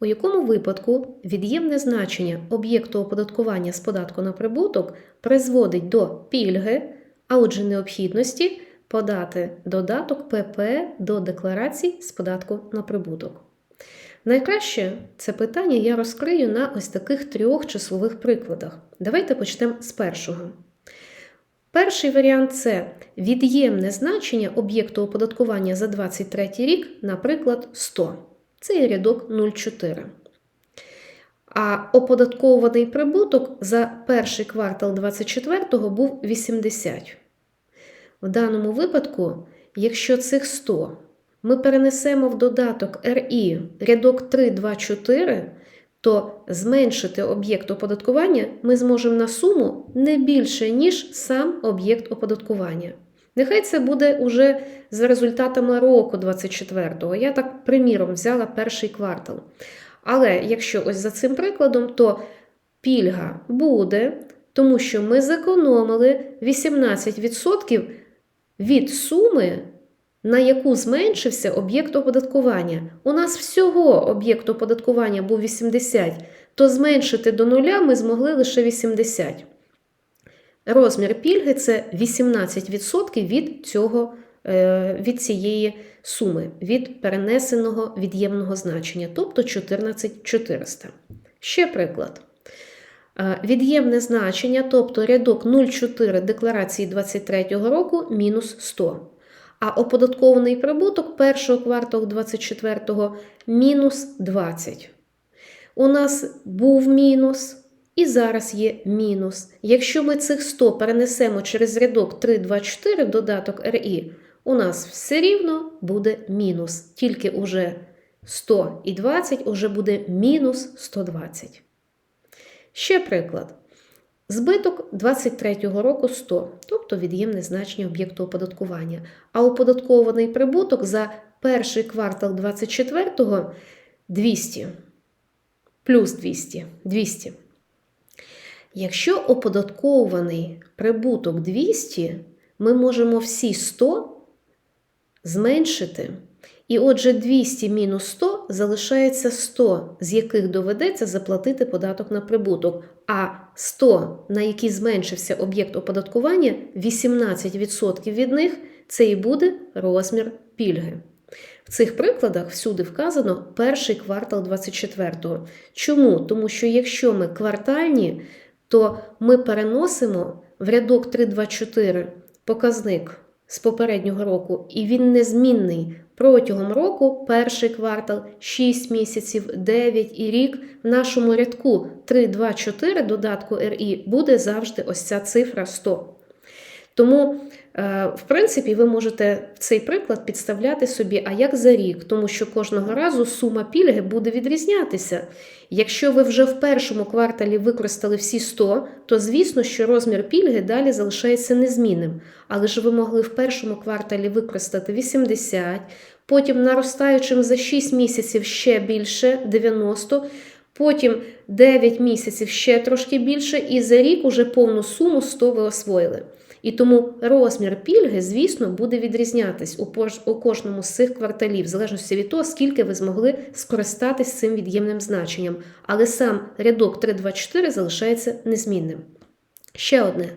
у якому випадку від'ємне значення об'єкту оподаткування з податку на прибуток призводить до пільги, а отже необхідності подати додаток ПП до декларацій з податку на прибуток. Найкраще це питання я розкрию на ось таких трьох числових прикладах. Давайте почнемо з першого. Перший варіант це від'ємне значення об'єкту оподаткування за 23 рік, наприклад, 100. Це є рядок 0,4. А оподаткований прибуток за перший квартал 24-го був 80. В даному випадку, якщо цих 100 ми перенесемо в додаток RI рядок 3, 2, 4, то зменшити об'єкт оподаткування ми зможемо на суму не більше, ніж сам об'єкт оподаткування. Нехай це буде уже за результатами року 24-го. Я так, приміром, взяла перший квартал. Але якщо ось за цим прикладом, то пільга буде, тому що ми зекономили 18% від суми, на яку зменшився об'єкт оподаткування. У нас всього об'єкт оподаткування був 80, то зменшити до нуля ми змогли лише 80. Розмір пільги це 18% від, цього, е, від цієї суми, від перенесеного від'ємного значення, тобто 14400. Ще приклад. Е, Від'ємне значення, тобто рядок 0,4 декларації 2023 року мінус 100. А оподаткований прибуток першого кварталу 24-го мінус 20. У нас був мінус і зараз є мінус. Якщо ми цих 100 перенесемо через рядок 3, 2, 4 додаток РІ, у нас все рівно буде мінус. Тільки уже 100 і 20 уже буде мінус 120. Ще приклад. Збиток 23-го року 100, тобто від'ємне значення об'єкту оподаткування. А оподаткований прибуток за перший квартал 24-го 200. Плюс 200. 200. Якщо оподаткований прибуток 200, ми можемо всі 100 зменшити. І отже, 200 мінус 100 залишається 100, з яких доведеться заплатити податок на прибуток. А 100, на які зменшився об'єкт оподаткування, 18% від них це і буде розмір пільги. В цих прикладах всюди вказано перший квартал 24-го. Чому? Тому що якщо ми квартальні, то ми переносимо в рядок 324 показник з попереднього року, і він незмінний. Протягом року перший квартал, 6 місяців, 9 і рік в нашому рядку 3, 2, 4 додатку РІ буде завжди ось ця цифра 100. Тому, е, в принципі, ви можете цей приклад підставляти собі, а як за рік, тому що кожного разу сума пільги буде відрізнятися. Якщо ви вже в першому кварталі використали всі 100, то звісно, що розмір пільги далі залишається незмінним. Але ж ви могли в першому кварталі використати 80, потім наростаючим за 6 місяців ще більше 90. Потім 9 місяців ще трошки більше, і за рік уже повну суму 100 ви освоїли. І тому розмір пільги, звісно, буде відрізнятись у кожному з цих кварталів, в залежності від того, скільки ви змогли скористатись цим від'ємним значенням. Але сам рядок 324 залишається незмінним. Ще одне.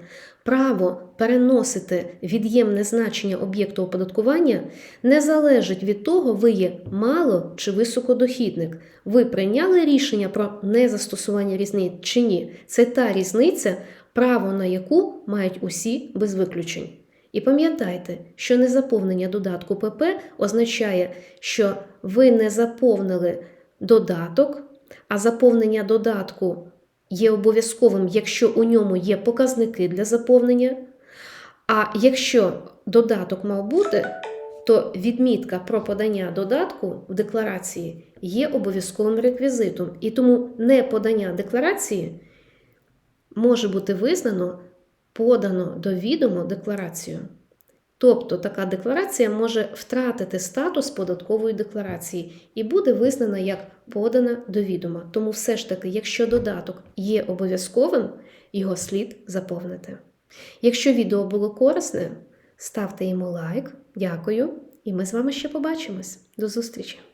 Право переносити від'ємне значення об'єкту оподаткування не залежить від того, ви є мало чи високодохідник. Ви прийняли рішення про незастосування різниць чи ні. Це та різниця, право на яку мають усі без виключень. І пам'ятайте, що незаповнення додатку ПП означає, що ви не заповнили додаток, а заповнення додатку є обов'язковим, якщо у ньому є показники для заповнення. А якщо додаток мав бути, то відмітка про подання додатку в декларації є обов'язковим реквізитом. І тому неподання декларації може бути визнано подано до відомо декларацію. Тобто така декларація може втратити статус податкової декларації і буде визнана як подана до відома. Тому все ж таки, якщо додаток є обов'язковим, його слід заповнити. Якщо відео було корисне, ставте йому лайк. Дякую, і ми з вами ще побачимось. До зустрічі!